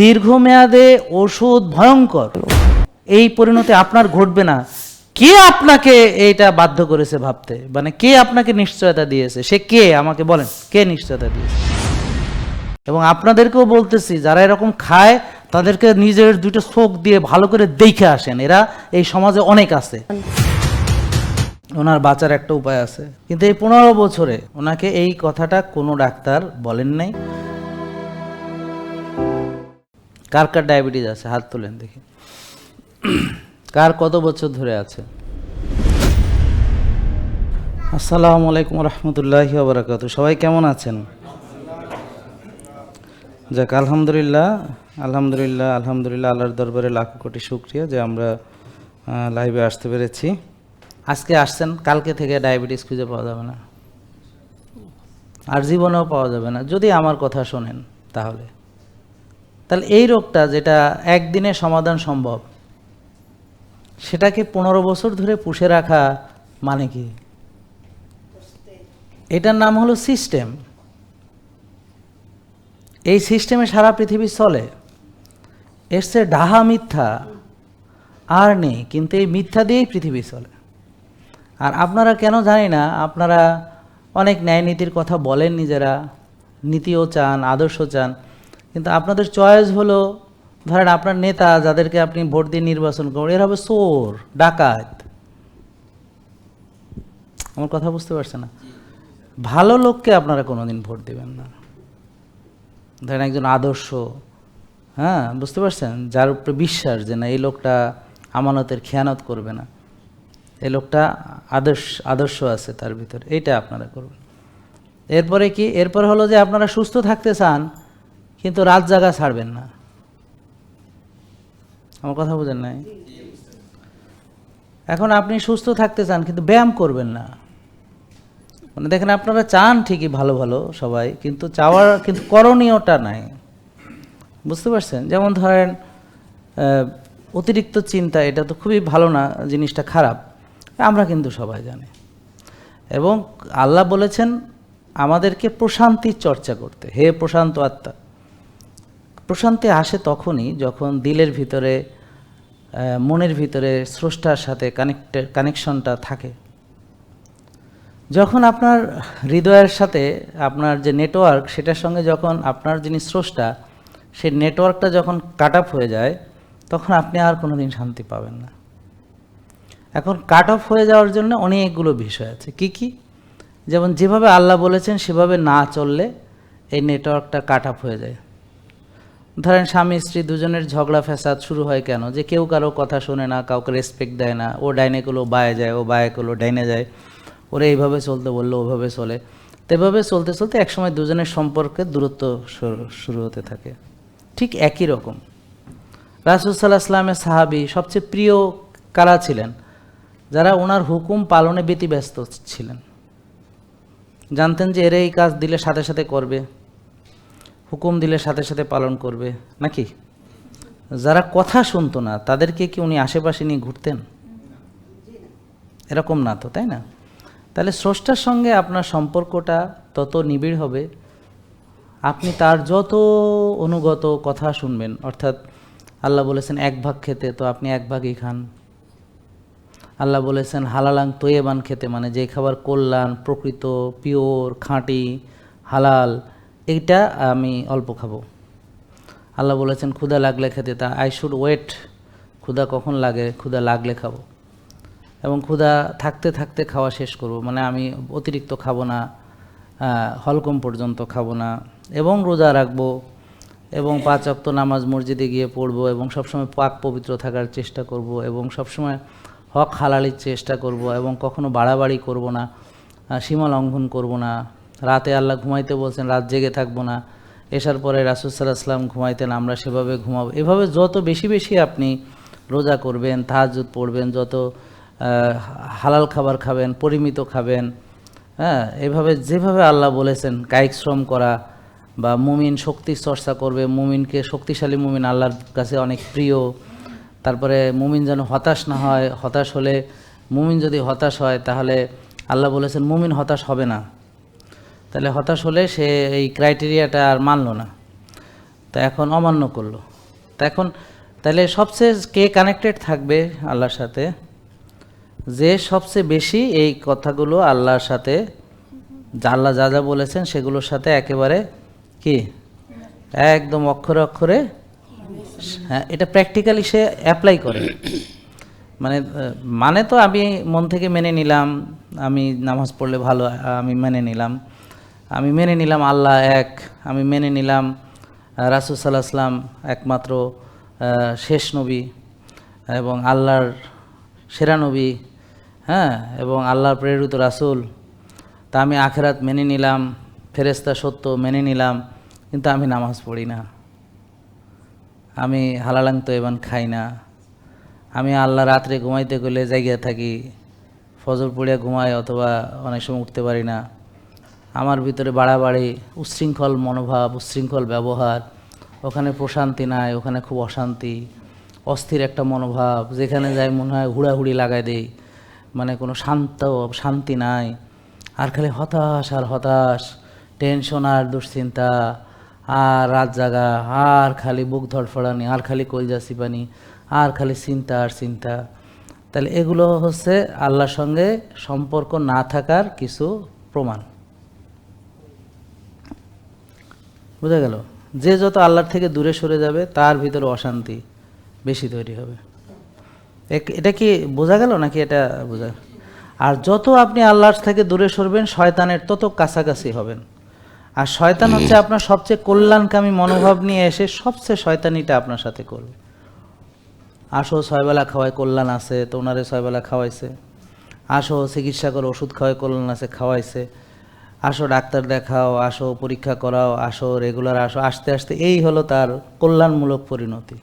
দীর্ঘমেয়াদে ওষুধ ভয়ঙ্কর। এই পরিণতি আপনার ঘটবে না। কে আপনাকে এইটা বাধ্য করেছে ভাবতে? মানে কে আপনাকে নিশ্চয়তা দিয়েছে? সে কে? আমাকে বলেন, কে নিশ্চয়তা দিয়েছে? এবং আপনাদেরকেও বলতেছি, যারা এরকম খায়, তাদেরকে নিজের দুটো চোখ দিয়ে ভালো করে দেখে আসেন। এরা এই সমাজে অনেক আছে। ওনার বাঁচার একটা উপায় আছে। কিন্তু এই পনেরো বছরে ওনাকে এই কথাটা কোনো ডাক্তার বলেন নাই। কার কার ডায়াবেটিস আছে? হাত তোলেন, দেখি। কার কত বছর ধরে আছে? আসসালামু আলাইকুম রহমতুল্লাহি বারাকাতু। সবাই কেমন আছেন? যাক, আলহামদুলিল্লাহ আলহামদুলিল্লাহ আলহামদুলিল্লাহ, আল্লাহর দরবারে লাখ কোটি শুক্রিয়া যে আমরা লাইভে আসতে পেরেছি। আজকে আসছেন, কালকে থেকে ডায়াবেটিস খুঁজে পাওয়া যাবে না। আর জীবনেও পাওয়া যাবে না। যদি আমার কথা শোনেন, তাহলে। তাহলে এই রোগটা যেটা একদিনে সমাধান সম্ভব, সেটাকে পনেরো বছর ধরে পুষে রাখা মানে কি? এটার নাম হলো সিস্টেম। এই সিস্টেমে সারা পৃথিবী চলে। সে ডাহা মিথ্যা আর নেই, কিন্তু এই মিথ্যা দিয়েই পৃথিবী চলে। আর আপনারা কেন জানি না, আপনারা অনেক ন্যায় নীতির কথা বলেন নিজেরা, নীতিও চান, আদর্শ চান। কিন্তু আপনাদের চয়েস হলো, ধরেন আপনার নেতা যাদেরকে আপনি ভোট দিয়ে নির্বাচন করেন এরা হবে চোর, ডাকাত। আমার কথা বুঝতে পারছেন না? ভালো লোককে আপনারা কোনোদিন ভোট দেবেন না। ধরেন একজন আদর্শ হ্যাঁ বুঝতে পারছেন? যার উপরে বিশ্বাস যে না, এই লোকটা আমানতের খেয়ানত করবে না। এই লোকটা আদর্শ আদর্শ আছে তার ভিতরে, এইটা আপনারা করবেন এরপরে কি? এরপর হলো যে আপনারা সুস্থ থাকতে চান কিন্তু রাত জাগা ছাড়বেন না। আমার কথা বুঝেন নাই? এখন আপনি সুস্থ থাকতে চান, কিন্তু ব্যায়াম করবেন না। মানে দেখেন, আপনারা চান ঠিকই ভালো ভালো সবাই, কিন্তু চাওয়ার, কিন্তু করণীয়টা নাই। বুঝতে পারছেন? যেমন ধরেন অতিরিক্ত চিন্তা, এটা তো খুবই ভালো না, জিনিসটা খারাপ। আমরা কিন্তু সবাই জানি। এবং আল্লাহ বলেছেন, আমাদেরকে প্রশান্তির চর্চা করতে। হে প্রশান্ত আত্মা প্রশান্তি আসে তখনই যখন দিলের ভিতরে মনের ভিতরে স্রষ্টার সাথে কানেক্টেড কানেকশনটা থাকে। যখন আপনার হৃদয়ের সাথে আপনার যে নেটওয়ার্ক সেটার সঙ্গে যখন আপনার যিনি স্রষ্টা, সেই নেটওয়ার্কটা যখন কাট আপ হয়ে যায়, তখন আপনি আর কোনো দিন শান্তি পাবেন না। এখন কাট অফ হয়ে যাওয়ার জন্য অনেকগুলো বিষয় আছে। কি কি? যেমন যেভাবে আল্লাহ বলেছেন, সেভাবে না চললে এই নেটওয়ার্কটা কাট আপ হয়ে যায়। ধরেন স্বামী স্ত্রী দুজনের ঝগড়া ফ্যাসাদ শুরু হয় কেন? যে কেউ কারও কথা শোনে না, কাউকে রেসপেক্ট দেয় না, ও ডাইনে গুলো বায়ে যায়, ও বায়ে গুলো ডাইনে যায়। ওরা এইভাবে চলতে বলল, ওভাবে চলে। তো এভাবে চলতে চলতে একসময় দুজনের সম্পর্কে দূরত্ব শুরু- হতে থাকে। ঠিক একই রকম। রাসুসাল্লাহ আসলামের সাহাবি সবচেয়ে প্রিয় কারা ছিলেন? যারা ওনার হুকুম পালনে ব্যতিব্যস্ত ছিলেন। জানতেন যে এরা এই কাজ দিলে সাথে সাথে করবে। হুকুম দিলে সাথে সাথে পালন করবে। নাকি? যারা কথা শুনতো না, তাদেরকে কি উনি আশেপাশে নিয়ে ঘুরতেন? এরকম না তো, তাই না? তাহলে স্রষ্টার সঙ্গে আপনার সম্পর্কটা তত নিবিড় হবে। আপনি তার যত অনুগত কথা শুনবেন, অর্থাৎ আল্লাহ বলেছেন, এক ভাগ খেতে তো আপনি এক ভাগই খান। আল্লাহ বলেছেন, হালালাং তৈবান খেতে মানে যে খাবার কল্যাণ, প্রকৃত, পিওর, খাঁটি, হালাল এইটা আমি অল্প খাব। আল্লাহ বলেছেন, ক্ষুধা লাগলে খেতে তা আই শুড ওয়েট ক্ষুধা কখন লাগে, ক্ষুধা লাগলে খাব। এবং ক্ষুধা থাকতে থাকতে খাওয়া শেষ করব। মানে আমি অতিরিক্ত খাব না হলকম পর্যন্ত খাব না এবং রোজা রাখব এবং পাঁচ অক্ত নামাজ মসজিদে গিয়ে পড়ব এবং সবসময় পাক পবিত্র থাকার চেষ্টা করব এবং সবসময় হক হালালির চেষ্টা করব এবং কখনো বাড়াবাড়ি করব না সীমা লঙ্ঘন করব না। রাতে আল্লাহ ঘুমাইতে বলছেন, রাত জেগে থাকব না। এসার পরে রাসুসাল্লাহ আসলাম ঘুমাইতেন, আমরা সেভাবে ঘুমাবো। এভাবে যত বেশি বেশি আপনি রোজা করবেন তাহাজুদ পড়বেন, যত হালাল খাবার খাবেন, পরিমিত খাবেন হ্যাঁ এভাবে যেভাবে আল্লাহ বলেছেন, কায়িক শ্রম করা বা মুমিন শক্তি চর্চা করবে, মুমিনকে শক্তিশালী মুমিন আল্লাহর কাছে অনেক প্রিয়। তারপরে মুমিন যেন হতাশ না হয়, হতাশ হলে মুমিন যদি হতাশ হয়, তাহলে আল্লাহ বলেছেন, মুমিন হতাশ হবে না। তাহলে হতাশ হলে সে এই ক্রাইটেরিয়াটা আর মানলো না। তা এখন অমান্য করল। তা এখন, তাহলে সবচেয়ে কে কানেক্টেড থাকবে আল্লাহর সাথে? যে সবচেয়ে বেশি এই কথাগুলো আল্লাহর সাথে আল্লাহ যা যা বলেছেন সেগুলোর সাথে একেবারে কি? একদম অক্ষরে অক্ষরে হ্যাঁ এটা প্র্যাকটিক্যালি সে অ্যাপ্লাই করে। মানে মানে তো আমি মন থেকে মেনে নিলাম, আমি নামাজ পড়লে ভালো, আমি মেনে নিলাম। আমি মেনে নিলাম আল্লাহ এক, আমি মেনে নিলাম রাসুল সাল্লাহ আসলাম একমাত্র শেষ নবী এবং আল্লাহর সেরা নবী হ্যাঁ এবং আল্লাহর প্রেরিত রাসুল। তা আমি আখেরাত মেনে নিলাম ফেরেস্তা সত্য মেনে নিলাম, কিন্তু আমি নামাজ পড়ি না। আমি হালালাং তো এবার খাই না। আমি আল্লাহ রাত্রে ঘুমাইতে গেলে জায়গায় থাকি, ফজর পড়িয়া ঘুমাই অথবা অনেক সময় উঠতে পারি না। আমার ভিতরে বাড়াবাড়ি উচ্ছৃঙ্খল মনোভাব উচ্ছৃঙ্খল ব্যবহার, ওখানে প্রশান্তি নাই, ওখানে খুব অশান্তি, অস্থির একটা মনোভাব, যেখানে যাই মনে হয় হুড়াহুড়ি লাগাই দেই মানে কোনো শান্ত শান্তি নাই, আর খালি হতাশ আর হতাশ, টেনশন আর দুশ্চিন্তা, আর রাত জাগা, আর খালি বুক ধড়ফড়ানি, আর খালি কলজা সিপানি আর খালি চিন্তা আর চিন্তা। তাহলে এগুলো হচ্ছে আল্লাহর সঙ্গে সম্পর্ক না থাকার কিছু প্রমাণ। বোঝা গেল? যে যত আল্লাহর থেকে দূরে সরে যাবে, তার ভিতরে অশান্তি বেশি তৈরি হবে। এটা কি বোঝা গেল নাকি এটা বোঝা? আর যত আপনি আল্লাহর থেকে দূরে সরবেন, শয়তানের তত কাছাকাছি হবেন। আর শয়তান হচ্ছে আপনার সবচেয়ে কল্যাণকামী মনোভাব নিয়ে এসে সবচেয়ে শয়তানিটা আপনার সাথে করবে। আসো, ছয়বেলা খাওয়ায় কল্যাণ আছে তো ওনারে ছয়বেলা খাওয়াইছে। আসো, চিকিৎসা করে, ওষুধ খাওয়ায় কল্যাণ আছে, খাওয়াইছে। আসো ডাক্তার দেখাও, আসো পরীক্ষা করাও, আসো রেগুলার আসো। আস্তে আস্তে এই হলো তার কল্যাণমূলক পরিণতি।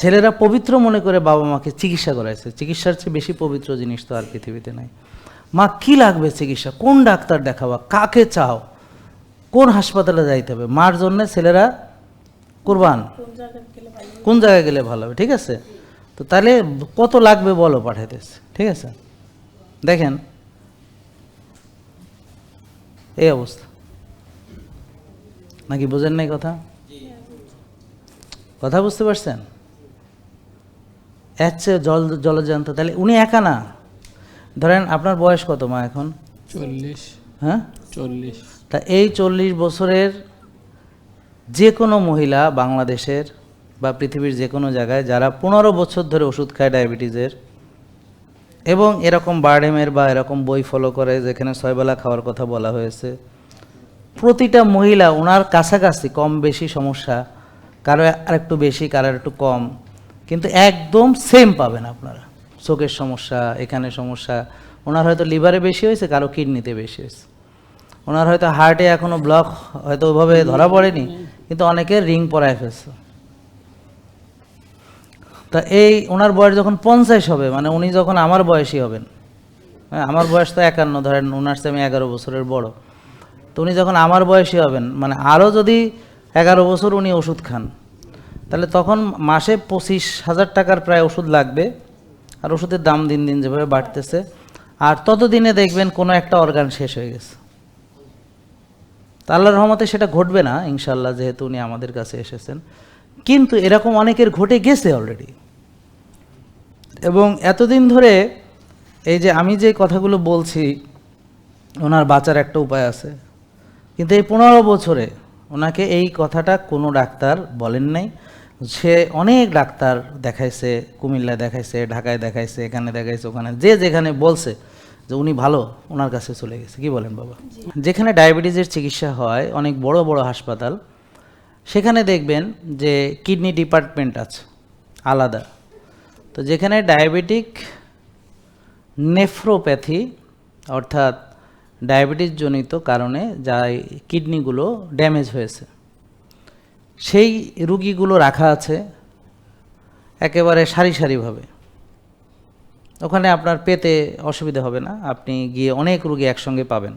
ছেলেরা পবিত্র মনে করে বাবা মাকে চিকিৎসা করাইছে। চিকিৎসার চেয়ে বেশি পবিত্র জিনিস তো আর পৃথিবীতে নাই। মা, কি লাগবে চিকিৎসা? কোন ডাক্তার দেখাবা? কাকে চাও? কোন হাসপাতালে যাইতে হবে? মার জন্য ছেলেরা কোরবান। কোন জায়গায় গেলে ভালো হবে? ঠিক আছে? তো তাহলে কত লাগবে বলো পাঠাইতেছে। ঠিক আছে? দেখেন। এই অবস্থা। নাকি বোঝেন নাই কথা? কথা বুঝতে পারছেন? এর চেয়ে জল জলজান্ত তাহলে উনি একা না? ধরেন আপনার বয়স কত মা এখন? চল্লিশ। হ্যাঁ? চল্লিশ। তা এই চল্লিশ বছরের যে কোনো মহিলা বাংলাদেশের বা পৃথিবীর যে কোনো জায়গায় যারা পনেরো বছর ধরে ওষুধ খায় ডায়াবেটিসের এবং এরকম বার্ডেমের বা এরকম বই ফলো করে যেখানে ছয়বেলা খাওয়ার কথা বলা হয়েছে। প্রতিটা মহিলা ওনার কাছাকাছি কম বেশি সমস্যা, কারও আর একটু বেশি, কারও একটু কম, কিন্তু একদম সেম পাবেন আপনারা। চোখের সমস্যা, এখানে সমস্যা, ওনার হয়তো লিভারে বেশি হয়েছে, কারও কিডনিতে বেশি হয়েছে। ওনার হয়তো হার্টে এখনও ব্লক হয়তো ওইভাবে ধরা পড়েনি, কিন্তু অনেকের রিং পরায় ফেলছে। তা এই ওনার বয়স যখন পঞ্চাশ হবে মানে উনি যখন আমার বয়সী হবেন হ্যাঁ আমার বয়স তো একান্ন, ধরেন ওনার আমি এগারো বছরের বড়। তো উনি যখন আমার বয়সী হবেন মানে আরও যদি এগারো বছর উনি ওষুধ খান, তাহলে তখন মাসে পঁচিশ হাজার টাকার প্রায় ওষুধ লাগবে, আর ওষুধের দাম দিন দিন যেভাবে বাড়তেছে। আর ততদিনে দেখবেন কোনো একটা অর্গান শেষ হয়ে গেছে। তা আল্লাহর রহমতে সেটা ঘটবে না ইনশাল্লাহ যেহেতু উনি আমাদের কাছে এসেছেন। কিন্তু এরকম অনেকের ঘটে গেছে অলরেডি এবং এতদিন ধরে এই যে আমি যে কথাগুলো বলছি ওনার বাঁচার একটা উপায় আছে। কিন্তু এই পনেরো বছরে ওনাকে এই কথাটা কোনো ডাক্তার বলেন নাই। সে অনেক ডাক্তার দেখাইছে কুমিল্লায় দেখাইছে ঢাকায় দেখাইছে এখানে দেখাইছে ওখানে যে যেখানে বলছে যে উনি ভালো ওনার কাছে চলে গেছে। কি বলেন বাবা? যেখানে ডায়াবেটিসের চিকিৎসা হয় অনেক বড় বড় হাসপাতাল সেখানে দেখবেন যে কিডনি ডিপার্টমেন্ট আছে আলাদা। তো যেখানে ডায়াবেটিক নেফ্রোপ্যাথি, অর্থাৎ ডায়াবেটিস জনিত কারণে যা কিডনিগুলো ড্যামেজ হয়েছে, সেই রুগীগুলো রাখা আছে একেবারে সারি সারিভাবে। ওখানে আপনার পেতে অসুবিধা হবে না, আপনি গিয়ে অনেক রুগী একসঙ্গে পাবেন।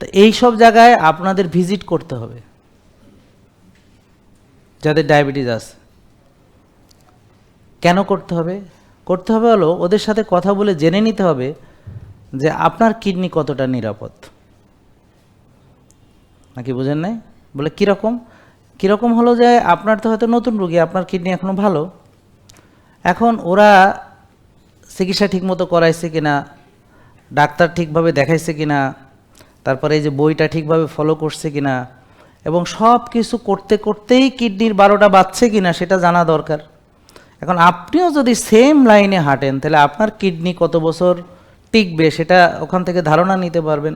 তো এই সব জায়গায় আপনাদের ভিজিট করতে হবে, যাদের ডায়াবেটিস আছে। কেন করতে হবে? করতে হবে হলো ওদের সাথে কথা বলে জেনে নিতে হবে যে আপনার কিডনি কতটা নিরাপদ। নাকি বুঝেন নাই? বলে কীরকম? কীরকম হলো যে আপনার তো হয়তো নতুন রুগী, আপনার কিডনি এখনও ভালো। এখন ওরা চিকিৎসা ঠিকমতো করাইছে কিনা, ডাক্তার ঠিকভাবে দেখাইছে কিনা, তারপরে এই যে বইটা ঠিকভাবে ফলো করছে কিনা, এবং সব কিছু করতে করতেই কিডনির বারোটা বাজছে কিনা সেটা জানা দরকার। এখন আপনিও যদি সেম লাইনে হাঁটেন, তাহলে আপনার কিডনি কত বছর টিকবে সেটা ওখান থেকে ধারণা নিতে পারবেন।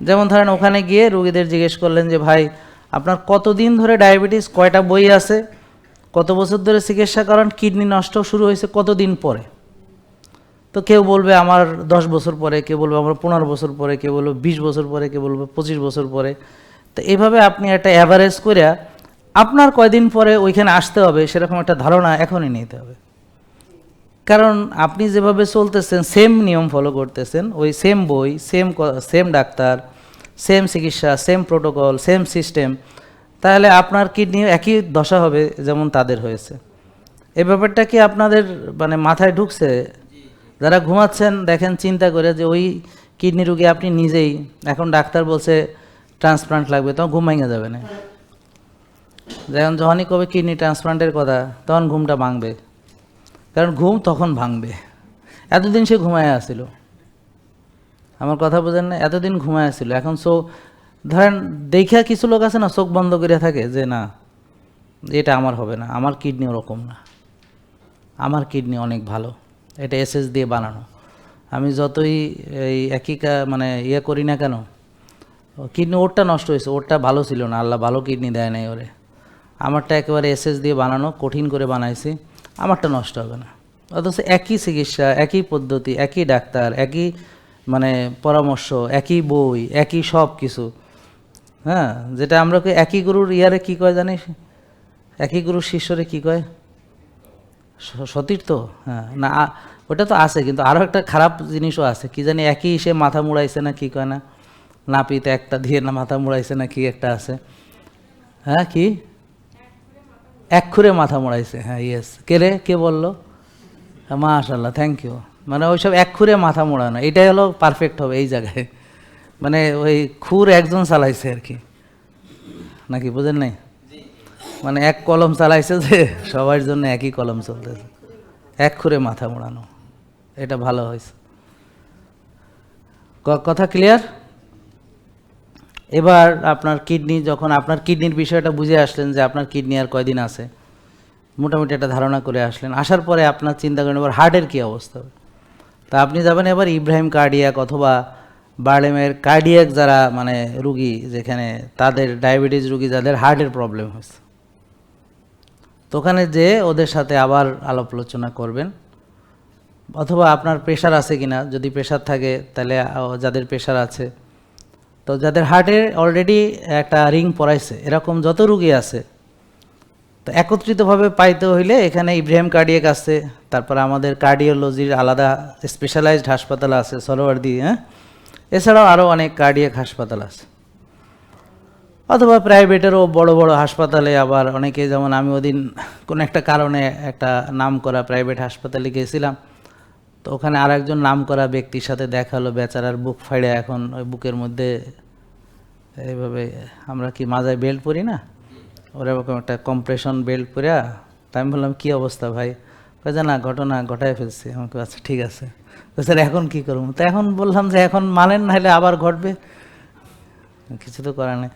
যেমন ধরেন ওখানে গিয়ে রুগীদের জিজ্ঞেস করলেন যে, ভাই, আপনার কতদিন ধরে ডায়াবেটিস কয়টা বই আছে? কত বছর ধরে চিকিৎসা করান? কিডনি নষ্ট শুরু হয়েছে কতদিন পরে? তো কেউ বলবে, আমার দশ বছর পরে। কেউ বলবে, আমার পনেরো বছর পরে। কেউ বলবে, বিশ বছর পরে? কেউ বলবে, পঁচিশ বছর পরে। তো এইভাবে আপনি একটা অ্যাভারেজ করে আপনার কয়দিন পরে ওইখানে আসতে হবে সেরকম একটা ধারণা এখনই নিতে হবে। কারণ আপনি যেভাবে চলতেছেন সেম নিয়ম ফলো করতেছেন, ওই সেম বই সেম সেম ডাক্তার সেম চিকিৎসা সেম প্রোটোকল সেম সিস্টেম তাহলে আপনার কিডনি একই দশা হবে যেমন তাদের হয়েছে। এ ব্যাপারটা কি আপনাদের মানে মাথায় ঢুকছে? যারা ঘুমাচ্ছেন দেখেন চিন্তা করে যে ওই কিডনি রুগী আপনি নিজেই, এখন ডাক্তার বলছে ট্রান্সপ্লান্ট লাগবে তখন ঘুম ভেঙে যাবে না। যেমন যখনই কবে কিডনি ট্রান্সপ্লান্টের কথা, তখন ঘুমটা ভাঙবে। কারণ ঘুম তখন ভাঙবে। এতদিন সে ঘুমায় আসছিল। আমার কথা বোঝেন না, এতদিন ঘুমায় আসছিল। এখন সো, ধরেন দেখা কিছু লোক আছে না, চোখ বন্ধ করে থাকে যে, না, এটা আমার হবে না, আমার কিডনি ওরকম না। আমার কিডনি অনেক ভালো, এটা এসএস দিয়ে বানানো। আমি যতই এই একইকা মানে ইয়ে করি না কেন, কিডনি ওরটা নষ্ট হয়েছে, ওরটা ভালো ছিল না, আল্লাহ ভালো কিডনি দেয় নাই ওরে। আমারটা একেবারে এসএস দিয়ে বানানো, কঠিন করে বানাইছি, আমারটা নষ্ট হবে না। অথচ একই চিকিৎসা, একই পদ্ধতি, একই ডাক্তার, একই মানে পরামর্শ, একই বই, একই সব কিছু হ্যাঁ যেটা আমরা কই, একই গুরুর ইয়ারে কি কয় জানিস? একই গুরুর শিষ্যরে কি কয়? সতীর্থ হ্যাঁ না ওটা তো আছে, কিন্তু আরও একটা খারাপ জিনিসও আছে, কি জানি একই সে মাথা মুড়াইছে না কি কয় না? নাপিতে একটা দিয়ে না মাথা মুড়াইছে না কি একটা আছে। হ্যাঁ কি? এক খুরে মাথা মোড়াইছে। হ্যাঁ ইয়েস কে রে? কে বলল? মাশাল্লাহ থ্যাংক ইউ মানে ওইসব এক খুরে মাথা মোড়ানো এটাই হলো পারফেক্ট হবে এই জায়গায়। মানে ওই খুর একজন চালাইছে আর কি। নাকি বুঝেন নাই? মানে এক কলম চালাইছে যে সবার জন্য একই কলম চলতেছে। এক খুঁড়ে মাথা মোড়ানো। এটা ভালো হয়েছে। কথা ক্লিয়ার এবার আপনার কিডনি যখন আপনার কিডনির বিষয়টা বুঝে আসলেন যে আপনার কিডনি আর কয়দিন আছে, মোটামুটি একটা ধারণা করে আসলেন। আসার পরে আপনার চিন্তা করেন এবার হার্টের কী অবস্থা? হবে তা আপনি যাবেন এবার ইব্রাহিম কার্ডিয়াক অথবা বার্লেমের কার্ডিয়াক যারা মানে রুগী যেখানে তাদের ডায়াবেটিস রুগী যাদের হার্টের প্রবলেম হয়েছে। তো ওখানে যে ওদের সাথে আবার আলাপ আলোচনা করবেন। অথবা আপনার প্রেশার আছে কিনা, যদি প্রেশার থাকে, তাহলে যাদের প্রেশার আছে তো যাদের হার্টে অলরেডি একটা রিং পড়াইছে এরকম যত রুগী আছে, তো একত্রিতভাবে পাইতে হইলে এখানে ইব্রাহিম কার্ডিয়াক আছে, তারপর আমাদের কার্ডিওলজির আলাদা স্পেশালাইজড হাসপাতাল আছে সরোয়ারদি হ্যাঁ? এছাড়াও আরও অনেক কার্ডিয়াক হাসপাতাল আছে। অথবা প্রাইভেটেরও বড় বড় হাসপাতালে আবার অনেকে, যেমন আমি ওদিন কোনো একটা কারণে একটা নাম করা প্রাইভেট হাসপাতালে গিয়েছিলাম তো ওখানে আর একজন নাম করা ব্যক্তির সাথে দেখা হলো, বেচারার বুক ফাইড়ে এখন ওই বুকের মধ্যে এইভাবে আমরা কি মাজায় বেল্ট পরি না? ওরকম একটা কম্প্রেশন বেল্ট পরিয়া, তা আমি বললাম, কী অবস্থা ভাই? যে না, ঘটনা ঘটায় ফেলছি। আমাকে আচ্ছা ঠিক আছে। স্যার, এখন কী করব? তো এখন বললাম যে, এখন মানেন না হলে আবার ঘটবে। কিছু তো করার নেই।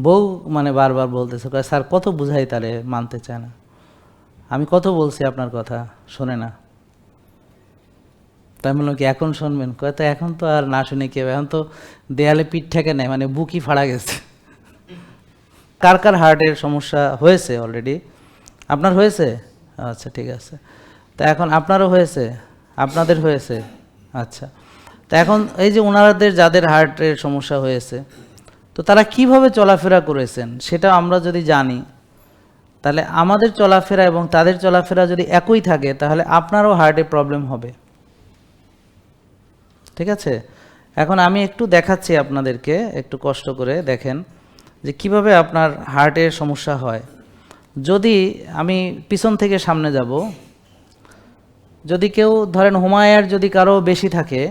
বউ মানে বারবার বলতেছে স্যার, কত বুঝাই তারে মানতে চায় না? আমি কত বলছি আপনার কথা, শোনে না। তাই বললাম কি, এখন শুনবেন? কয়, তো এখন তো আর না শুনে কি হবে এখন তো দেয়ালে পিঠ ঠেকে নেয় মানে বুকই ফাড়া গেছে। কার কার হার্টের সমস্যা হয়েছে অলরেডি আপনার হয়েছে? আচ্ছা ঠিক আছে। তা এখন আপনারও হয়েছে? আপনাদের হয়েছে? আচ্ছা। তা এখন এই যে ওনাদের যাদের হার্টের সমস্যা হয়েছে, তো তারা কীভাবে চলাফেরা করেছেন? সেটা আমরা যদি জানি, তাহলে আমাদের চলাফেরা এবং তাদের চলাফেরা যদি একই থাকে, তাহলে আপনারও হার্টে প্রবলেম হবে। ঠিক আছে? এখন আমি একটু দেখাচ্ছি আপনাদেরকে, একটু কষ্ট করে দেখেন যে কীভাবে আপনার হার্টের সমস্যা হয়। যদি আমি পিছন থেকে সামনে যাব, যদি কেউ ধরেন হুমায়ার যদি কারও বেশি থাকে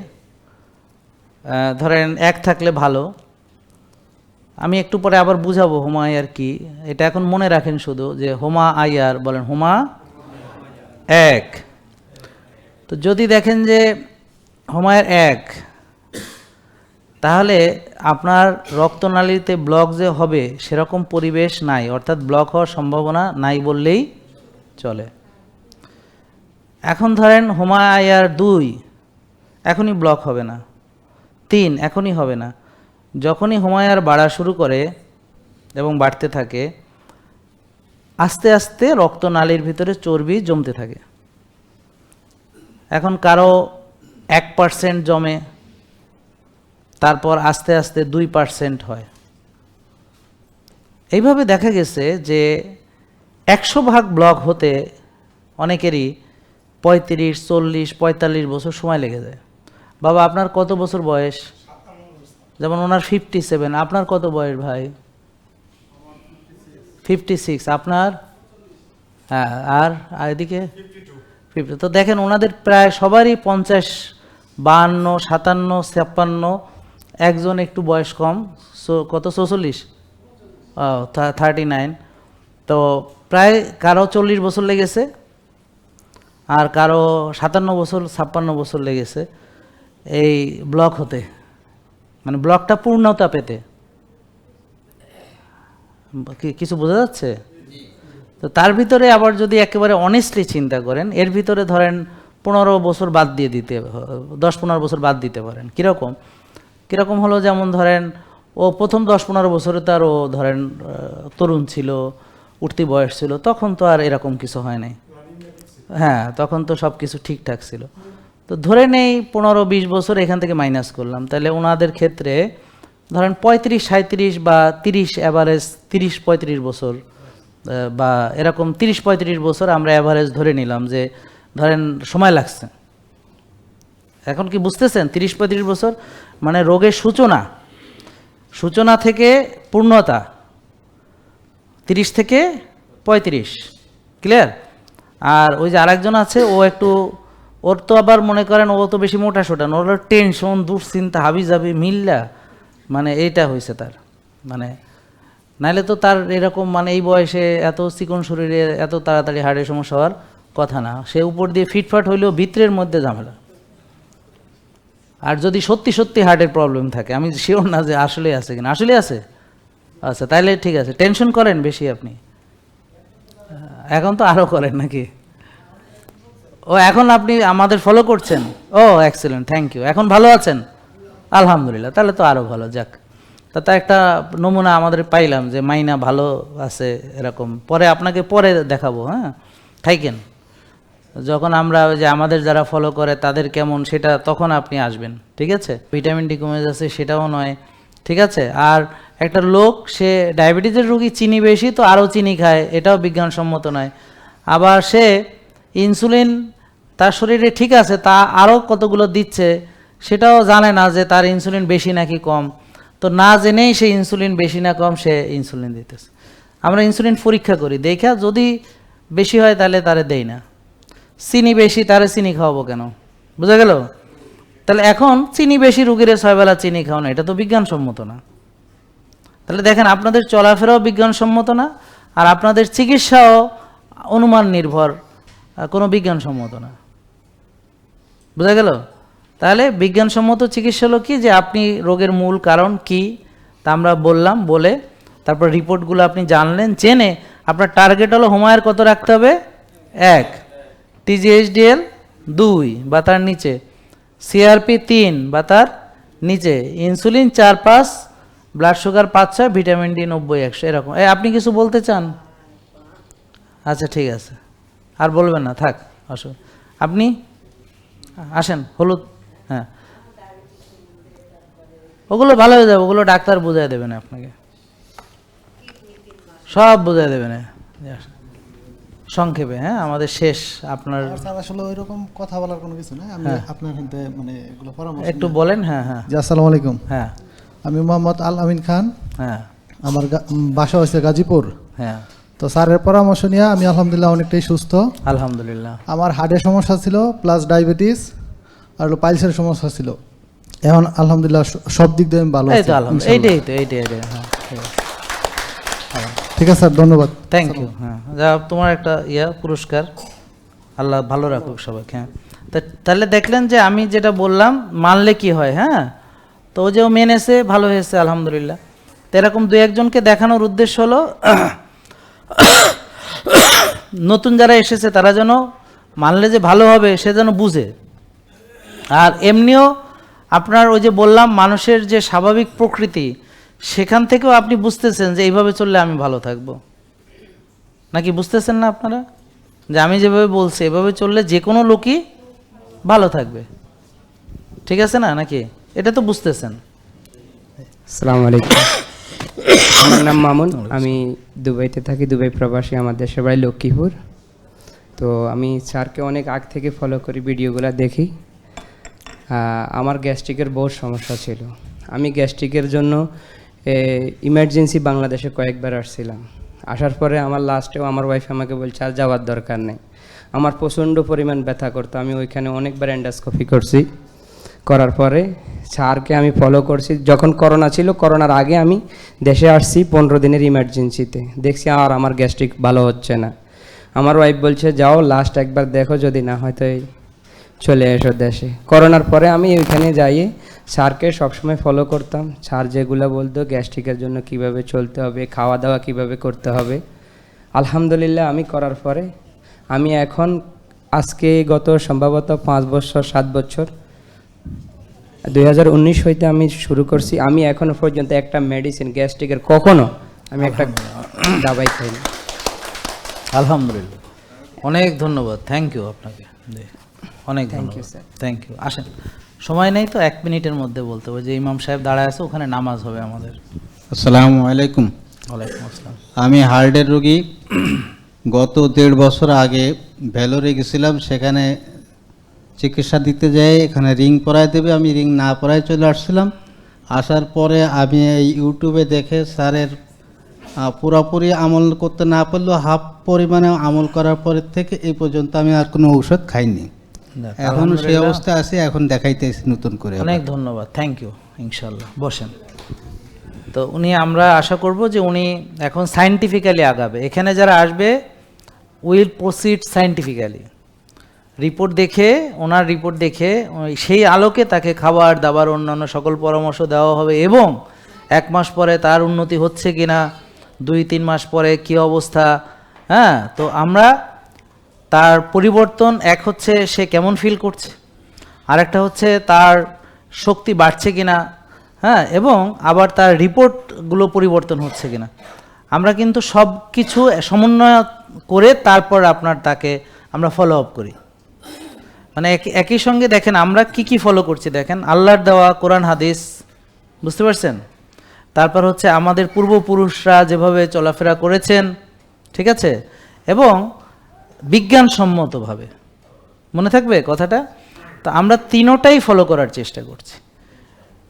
ধরেন এক থাকলে ভালো। আমি একটু পরে আবার বুঝাবো হোমা আয়ার কি। এটা এখন মনে রাখেন শুধু যে হোমা আয়ার বলেন হোমা এক। তো যদি দেখেন যে হোমায়ের এক। তাহলে আপনার রক্তনালীতে ব্লক যে হবে, সেরকম পরিবেশ নাই, অর্থাৎ ব্লক হওয়ার সম্ভাবনা নাই বললেই চলে। এখন ধরেন হোমা আয়ার দুই, এখনই ব্লক হবে না। তিন, এখনই হবে না। যখনই হোমায়ার বাড়া শুরু করে এবং বাড়তে থাকে, আস্তে আস্তে রক্তনালীর ভিতরে চর্বি জমতে থাকে। এখন কারও এক পার্সেন্ট জমে, তারপর আস্তে আস্তে দুই পার্সেন্ট হয়। এইভাবে দেখা গেছে যে একশো ভাগ ব্লক হতে অনেকেরই পঁয়ত্রিশ, চল্লিশ, পঁয়তাল্লিশ বছর সময় লেগে যায়। বাবা, আপনার কত বছর বয়স? যেমন ওনার ফিফটি সেভেন আপনার কত বয়স ভাই? ফিফটি সিক্স আপনার? হ্যাঁ আর এদিকে? ফিফটি তো দেখেন, ওনাদের প্রায় সবারই পঞ্চাশ বাহান্ন সাতান্ন ছাপ্পান্ন একজন একটু বয়স কম কত? চৌচল্লিশ? থার্টি নাইন তো প্রায় কারও চল্লিশ বছর লেগেছে আর কারও সাতান্ন বছর ছাপ্পান্ন বছর লেগেছে এই ব্লক হতে। মানে ব্লকটা পূর্ণতা পেতে। কিছু বোঝা যাচ্ছে? তো তার ভিতরে আবার যদি একেবারে অনেস্টলি চিন্তা করেন এর ভিতরে ধরেন পনেরো বছর বাদ দিয়ে দিতে, দশ পনেরো বছর বাদ দিতে পারেন। কীরকম? কীরকম হলো যেমন ধরেন, ও প্রথম দশ পনেরো বছরে তার ও ধরেন তরুণ ছিল, উঠতি বয়স ছিল, তখন তো আর এরকম কিছু হয় নাই। হ্যাঁ তখন তো সব কিছু ঠিকঠাক ছিল। তো ধরে নেই পনেরো বিশ বছর এখান থেকে মাইনাস করলাম। তাহলে ওনাদের ক্ষেত্রে ধরেন পঁয়ত্রিশ সাঁত্রিশ বা তিরিশ অ্যাভারেজ তিরিশ, পঁয়ত্রিশ বছর বা এরকম তিরিশ, পঁয়ত্রিশ বছর আমরা অ্যাভারেজ ধরে নিলাম যে ধরেন সময় লাগছে। এখন কি বুঝতেছেন? তিরিশ পঁয়ত্রিশ বছর মানে রোগের সূচনা। সূচনা থেকে পূর্ণতা। তিরিশ থেকে পঁয়ত্রিশ। ক্লিয়ার আর ওই যে আরেকজন আছে, ও একটু, ওর তো আবার মনে করেন ও তো বেশি মোটা সোটা, ওর টেনশন দুশ্চিন্তা হাবি যাবি মিল্লা মানে এইটা হয়েছে তার। মানে নাইলে তো তার এরকম মানে এই বয়সে এত চিকন শরীরে এত তাড়াতাড়ি হার্টের সমস্যা হওয়ার কথা না, সে উপর দিয়ে ফিটফাট হইলেও ভিতরের মধ্যে ঝামেলা। আর যদি সত্যি সত্যি হার্টের প্রবলেম থাকে, আমি শিওর না যে আসলে আছে কিনা। আসলে আছে? আচ্ছা তাইলে ঠিক আছে। টেনশন করেন বেশি আপনি। এখন তো আরও করেন নাকি? ও, এখন আপনি আমাদের ফলো করছেন? ও এক্সেলেন্ট থ্যাংক ইউ এখন ভালো আছেন? আলহামদুলিল্লাহ, তাহলে তো আরও ভালো, যাক। তাতে একটা নমুনা আমাদের পাইলাম যে মাইনা ভালো আছে এরকম। পরে আপনাকে পরে দেখাবো হ্যাঁ? থাইকেন যখন আমরা যে আমাদের যারা ফলো করে তাদের কেমন সেটা তখন আপনি আসবেন, ঠিক আছে? ভিটামিন ডি কমে যাচ্ছে সেটাও নয়, ঠিক আছে? আর একটা লোক, সে ডায়াবেটিসের রুগী চিনি বেশি তো আরও চিনি খায়, এটাও বিজ্ঞানসম্মত নয়। আবার সে ইনসুলিন তার শরীরে ঠিক আছে, তা আরও কতগুলো দিচ্ছে সেটাও জানে না যে তার ইনসুলিন বেশি নাকি কম। তো না জেনেই সে ইনসুলিন বেশি না কম, সে ইনসুলিন দিতেছে। আমরা ইনসুলিন পরীক্ষা করি, দেখা যদি বেশি হয় তাহলে তারে দেই না। চিনি বেশি তারে চিনি খাওয়াবো কেন? বুঝা গেল? তাহলে এখন চিনি বেশি, রুগীরে ছয়বেলা চিনি খাওয়ানো এটা তো বিজ্ঞানসম্মত না। তাহলে দেখেন, আপনাদের চলাফেরাও বিজ্ঞানসম্মত না, আর আপনাদের চিকিৎসাও অনুমান নির্ভর কোনো বিজ্ঞানসম্মত না। বোঝা গেল? তাহলে বিজ্ঞানসম্মত চিকিৎসা হলো কি, যে আপনি রোগের মূল কারণ কি, তা আমরা বললাম, বলে তারপর রিপোর্টগুলো আপনি জানলেন, জেনে আপনার টার্গেট হলো হোমায়ের কত রাখতে হবে? এক। টিজিএইচডিএল দুই বা তার নিচে। সিআরপি তিন বা তার নিচে। ইনসুলিন চার পাঁচ, ব্লাড সুগার পাঁচ ছয়, ভিটামিন ডি নব্বই একশো, এরকম। এ, আপনি কিছু বলতে চান? আচ্ছা ঠিক আছে। আর বলবেন না, থাক, আসুন। আপনি? আসেন, হলুদ হ্যাঁ। ওগুলো ভালো হয়ে যাবে, ওগুলো ডাক্তার বুঝাই দেবেন আপনাকে। সব বুঝাই দেবেন সংক্ষেপে হ্যাঁ? আমাদের শেষ আপনার স্যার আসলে ওইরকম কথা বলার কোনো কিছু নাই আমি আপনার হাতে মানে এগুলো পরামর্শ একটু বলেন হ্যাঁ হ্যাঁ। জি আসসালামু আলাইকুম। হ্যাঁ। আমি মোহাম্মদ আল আমিন খান। হ্যাঁ। আমার বাসা হচ্ছে গাজীপুর। হ্যাঁ। তো স্যারের পরামর্শ নিয়ে আমি আলহামদুলিল্লাহ অনেকটাই সুস্থ। আলহামদুলিল্লাহ। আমার হার্টের সমস্যা ছিল প্লাস ডায়াবেটিস আর পাইলসের সমস্যা ছিল। এখন আলহামদুলিল্লাহ সব দিক দিয়ে আমি ভালো আছি এইটাই তো এইটাই এইটাই হ্যাঁ ঠিক আছে। স্যার ধন্যবাদ। থ্যাংক ইউ হ্যাঁ। যা তোমার একটা ইয়া পুরস্কার। আল্লাহ ভালো রাখুক সবাইকে হ্যাঁ। তাহলে দেখলেন যে আমি যেটা বললাম মানলে কি হয় হ্যাঁ? তো ও যে ও মেনেছে ভালো হয়েছে আলহামদুলিল্লাহ। তো এরকম দু একজনকে দেখানোর উদ্দেশ্য হলো নতুন যারা এসেছে তারা যেন মানলে যে ভালো হবে সে যেন বুঝে। আর এমনিও আপনার ওই যে বললাম মানুষের যে স্বাভাবিক প্রকৃতি সেখান থেকেও আপনি বুঝতেছেন যে এইভাবে চললে আমি ভালো থাকব। নাকি বুঝতেছেন না আপনারা? যে আমি যেভাবে বলছি, এভাবে চললে যে কোনো লোকই ভালো থাকবে। ঠিক আছে না, নাকি? এটা তো বুঝতেছেন। আসসালামু আলাইকুম। আমার নাম মামুন। আমি দুবাইতে থাকি, দুবাই প্রবাসী আমার দেশের বাড়ি লক্ষ্মীপুর। তো আমি স্যারকে অনেক আগ থেকে ফলো করি, ভিডিওগুলো দেখি। আমার গ্যাস্ট্রিকের বহুত সমস্যা ছিল। আমি গ্যাস্ট্রিকের জন্য ইমার্জেন্সি বাংলাদেশে কয়েকবার আসছিলাম। আসার পরে আমার লাস্টেও আমার ওয়াইফ আমাকে বলছে, আর যাওয়ার দরকার নেই। আমার প্রচণ্ড পরিমাণ ব্যথা করতো। আমি ওইখানে অনেকবার এন্ডাস্কোপি করছি। করার পরে স্যারকে আমি ফলো করছি। যখন করোনা ছিল করোনার আগে আমি দেশে আসছি পনেরো দিনের ইমার্জেন্সিতে দেখছি আর আমার গ্যাস্ট্রিক ভালো হচ্ছে না। আমার ওয়াইফ বলছে, যাও লাস্ট একবার দেখো যদি না হয় তো চলে এসো দেশে। করোনার পরে আমি ওইখানে যাইয়ে স্যারকে সবসময় ফলো করতাম। স্যার যেগুলো বলতো গ্যাস্ট্রিকের জন্য কীভাবে চলতে হবে খাওয়া দাওয়া কীভাবে করতে হবে। আলহামদুলিল্লাহ আমি করার পরে আমি এখন আজকে গত সম্ভবত পাঁচ বছর সাত বছর দুই হাজার উনিশ হইতে আমি শুরু করছি। আমি এখনও পর্যন্ত একটা মেডিসিন গ্যাস্ট্রিকের কখনো আমি একটা দাবাই খাইনি। আলহামদুলিল্লাহ। অনেক ধন্যবাদ। থ্যাংক ইউ আপনাকে। অনেক thank you sir thank you আসেন। সময় নেই তো এক মিনিটের মধ্যে বলতে হবে যে ইমাম সাহেব দাঁড়ায় আছে ওখানে নামাজ হবে আমাদের। আসসালামু আলাইকুম। ওয়ালাইকুম আসসালাম। আমি হার্টের রোগী। গত দেড় বছর আগে ভেলোরে গেছিলাম সেখানে চিকিৎসা দিতে যাই এখানে রিং পরায় দেবে আমি রিং না পরায় চলে আসছিলাম। আসার পরে আমি এই ইউটিউবে দেখে স্যারের পুরোপুরি আমল করতে না পারলেও হাফ পরিমাণে আমল করার পরের থেকে এই পর্যন্ত আমি আর কোনো ঔষধ খাইনি। যাক, এখনও সেই। অবস্থায় আছি এখন দেখাইতেছি নতুন করে। অনেক ধন্যবাদ থ্যাংক ইউ ইনশাল্লাহ বসেন তো উনি আমরা আশা করব যে উনি এখন সায়েন্টিফিক্যালি আগাবে এখানে যারা আসবে উইল প্রসিড সায়েন্টিফিক্যালি রিপোর্ট দেখে ওনার রিপোর্ট দেখে সেই আলোকে তাকে খাবার দাবার অন্যান্য সকল পরামর্শ দেওয়া হবে এবং এক মাস পরে তার উন্নতি হচ্ছে কিনা দুই তিন মাস পরে কি অবস্থা হ্যাঁ তো আমরা তার পরিবর্তন, এক হচ্ছে সে কেমন ফিল করছে, আরেকটা হচ্ছে তার শক্তি বাড়ছে কিনা হ্যাঁ এবং আবার তার রিপোর্টগুলো পরিবর্তন হচ্ছে কিনা। আমরা কিন্তু সব কিছু সমন্বয় করে তারপর আপনার তাকে আমরা ফলো আপ করি। মানে এক- একই সঙ্গে দেখেন আমরা কি কি ফলো করছি, দেখেন আল্লাহর দেওয়া কোরআন, হাদিস, বুঝতে পারছেন? তারপর হচ্ছে আমাদের পূর্বপুরুষরা যেভাবে চলাফেরা করেছেন, ঠিক আছে? এবং বিজ্ঞানসম্মতভাবে। মনে থাকবে কথাটা? তো আমরা তিনোটাই ফলো করার চেষ্টা করছি।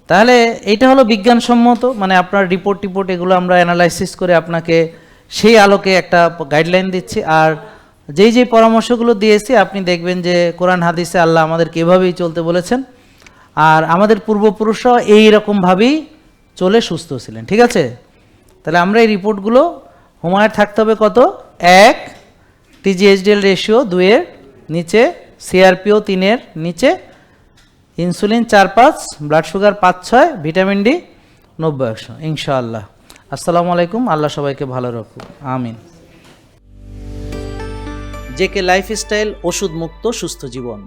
তাহলে এইটা হলো বিজ্ঞানসম্মত মানে আপনার রিপোর্ট টিপোর্ট এগুলো আমরা অ্যানালাইসিস করে আপনাকে সেই আলোকে একটা গাইডলাইন দিচ্ছি। আর যেই যেই পরামর্শগুলো দিয়েছি, আপনি দেখবেন যে কোরআন, হাদিসে আল্লাহ আমাদেরকে এভাবেই চলতে বলেছেন। আর আমাদের পূর্বপুরুষরাও এই রকমভাবেই চলে সুস্থ ছিলেন, ঠিক আছে? তাহলে আমরা এই রিপোর্টগুলো হুমায়ের থাকতে হবে কত? এক টিজিএইচডিএল রেশিও দুয়ের নিচে সিআরপিও তিনের নিচে ইনসুলিন চার পাঁচ ব্লাড সুগার পাঁচ ছয় ভিটামিন ডি নব্বই একশো। ইনশাআল্লাহ। আসসালামু আলাইকুম, আল্লাহ সবাইকে ভালো রাখুক। আমিন। জেকে লাইফস্টাইল ওষুধ মুক্ত সুস্থ জীবন।